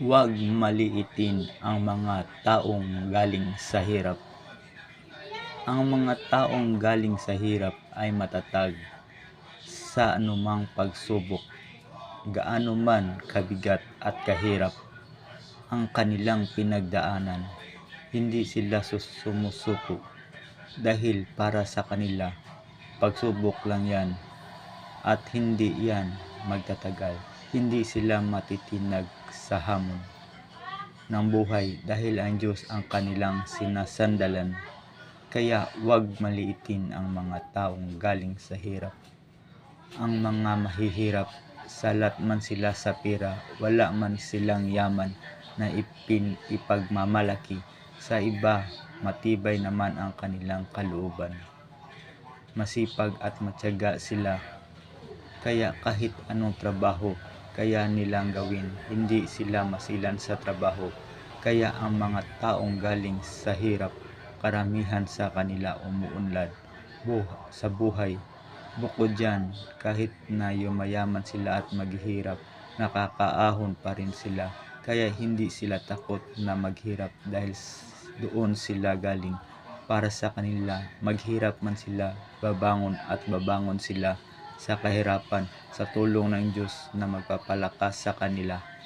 Huwag maliitin ang mga taong galing sa hirap. Ang mga taong galing sa hirap ay matatag sa anumang pagsubok, gaano man kabigat at kahirap ang kanilang pinagdaanan. Hindi sila sumusuko dahil para sa kanila, pagsubok lang yan at hindi yan magtatagal. Hindi sila matitinag sa hamon ng buhay dahil ang Diyos ang kanilang sinasandalan. Kaya huwag maliitin ang mga taong galing sa hirap. Ang mga mahihirap, salat man sila sa pera, wala man silang yaman na ipin, ipagmamalaki. Sa iba, matibay naman ang kanilang kalooban. Masipag at matyaga sila kaya kahit anong trabaho kaya nilang gawin, hindi sila masilan sa trabaho. Kaya ang mga taong galing sa hirap, karamihan sa kanila umuunlad buh sa buhay. Bukod dyan, kahit na yumayaman sila at maghihirap, nakakaahon pa rin sila. Kaya hindi sila takot na maghirap dahil doon sila galing. Para sa kanila, maghirap man sila, babangon at babangon sila sa kahirapan sa tulong ng Diyos na magpapalakas sa kanila